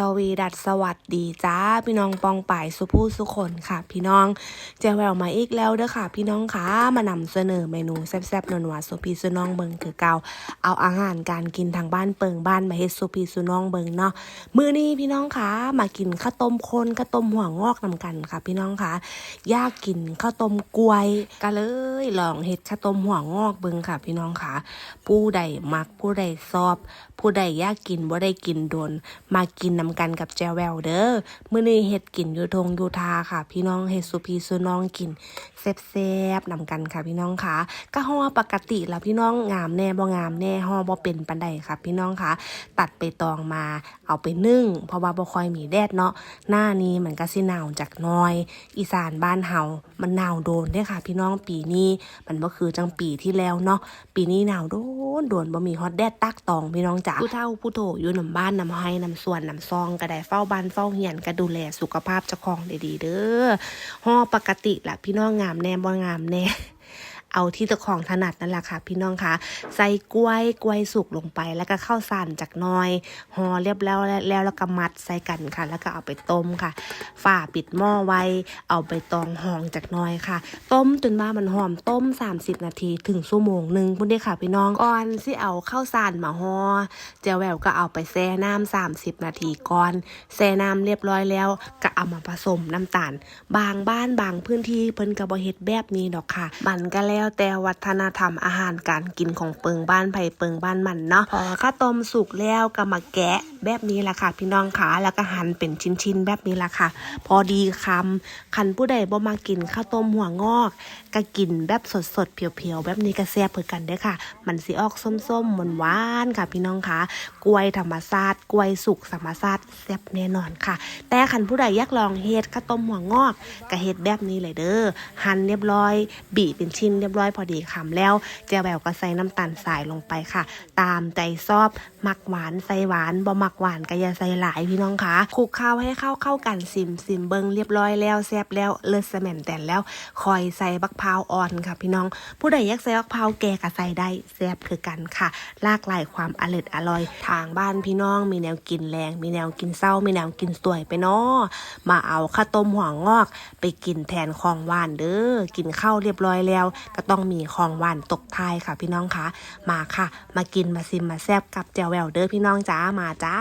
สวีดัสสวัสดีจ้า พี่น้องปองป่ายสุผู้สุคนค่ะ พี่น้องเจแววมาอีกแล้วเด้อค่ะ พี่น้องคะมานำเสนอเมนูแซ่บๆนัวๆสุพีสุน้องเบิงคือเก่าเอาอาหารการกินทางบ้านเปิงบ้านมาเฮ็ดสุพีสุน้องเบิงเนาะมื้อนี้พี่น้องคะมากินข้าวต้มคนข้าวต้มหัวงอกนำกันค่ะ พี่น้องคะยากกินข้าวต้มกล้วยก็เลยลองเฮ็ดข้าวต้มหัวงอกเบิงค่ะ พี่น้องคะผู้ใดมักผู้ใดชอบ ผู้ใดยากกินบ่ได้กินโดนมากินนำกันกับแจวแววเด้อมื้อนี้เฮ็ดกินอยู่ทงอยู่ทาค่ะ พี่น้องเฮ็ดสุพีสุน้องกินแซ่บๆนำกันค่ะพี่น้องค่ะก็ห่อปกติแล้วพี่น้องงามแน่บ่งามแน่ห่อบ่เป็นปานใดค่ะ พี่น้องค่ะ ตัดไปตองมาเอาไปนึ่ง เพราะว่าบ่ค่อยมีแดดเนาะหน้านี้มันก็สิหนาวจักน้อย อีสานบ้านเฮามันหนาวโดนเด้ค่ะ พี่น้องปีนี้มันบ่คือจังปีที่แล้วเนาะปีนี้หนาวโดนโดนบ่มีฮอตแดดตักตองพี่น้องจ๋าผู้เฒ่าผู้โถอยู่นำบ้านนำไห้นำสวนนำซองก็ได้เฝ้าบ้านเฝ้าเฮียนก็ดูแลสุขภาพเจ้าของดีดีเด้อห่อปกติละพี่น้องงามแน่บ่งามแน่ เอาที่เจ้าของถนัดนั่นแหละค่ะ พี่น้องคะใส่กล้วยกล้วยสุกลงไป แล้วก็ข้าวสารจากน้อยห่อเรียบแล้วแล้วแล้วก็มัดใส่กันค่ะ แล้วก็เอาไปต้มค่ะฝ่าปิดหม้อไว้ เอาไปตองห่องจากน้อยค่ะ ต้มจนว่ามันหอมต้ม 30 นาทีถึงชั่วโมงหนึ่งพุ่นเด้ค่ะ พี่น้องก่อนที่เอาข้าวสารมาห่อเจาแหววก็เอาไปแช่น้ำ30 นาทีก่อนแช่น้ำเรียบร้อยแล้วก็เอามาผสมน้ำตาล บางบ้านบางพื้นที่เพิ่นก็บ่เฮ็ดแบบนี้ดอกค่ะ มันก็แล้วแต่วัฒนธรรมอาหารการกินของเปิงบ้านไผเปิงบ้านมันเนาะพอข้าวต้มสุกแล้วก็มาแกะแบบนี้แหละค่ะ พี่น้องขาแล้วก็หั่นเป็นชิ้นๆแบบนี้แหละค่ะ พอดีคำคันผู้ใดบ่มากินข้าวต้มหัวงอกก็กินแบบสดๆเพียวๆแบบนี้ก็แซ่บเพื่อกันเด้อค่ะ มันสิออกส้มๆหวานๆค่ะ พี่น้องคะกล้วยธรรมชาติกล้วยสุกธรรมชาติแซ่บแน่นอนค่ะ แต่คันผู้ใดอยากลองเฮ็ดข้าวต้มหัวงอกก็เฮ็ดแบบนี้เลยเด้อหั่นเรียบร้อย บีบเป็นชิ้นเรียบร้อยพอดีคำแล้วเจียวแบบก็ใส่น้ำตาลทรายลงไปค่ะ ตามใจชอบมักหวานใส่หวานบ่มักหวานก็อย่าใส่หลายพี่น้องคะคลุกข้าวให้เข้าเข้ากันซิมซิมเบิงเรียบร้อยแล้วแซบแล้วเลิศสแมนแต่นแล้วคอยใส่บักพร้าวอ่อนค่ะ พี่น้อง ผู้ใดอยากใส่บักพร้าวแก่ก็ใส่ได้แซบคือกันค่ะลากหลายความอร่อยอร่อย ทางบ้านพี่น้องมีแนวกินแรง มีแนวกินเศร้ามีแนวกินสวยไปเนาะมาเอาข้าวต้มหัวงอก ไปกินแทนของหวานเด้อกินข้าวเรียบร้อยแล้วก็ต้องมีของหวานตกท้ายค่ะพี่น้องคะมาค่ะ มากินมาซิมมาแซบกับแจวแววเด้อพี่น้องจ้ามาจ้า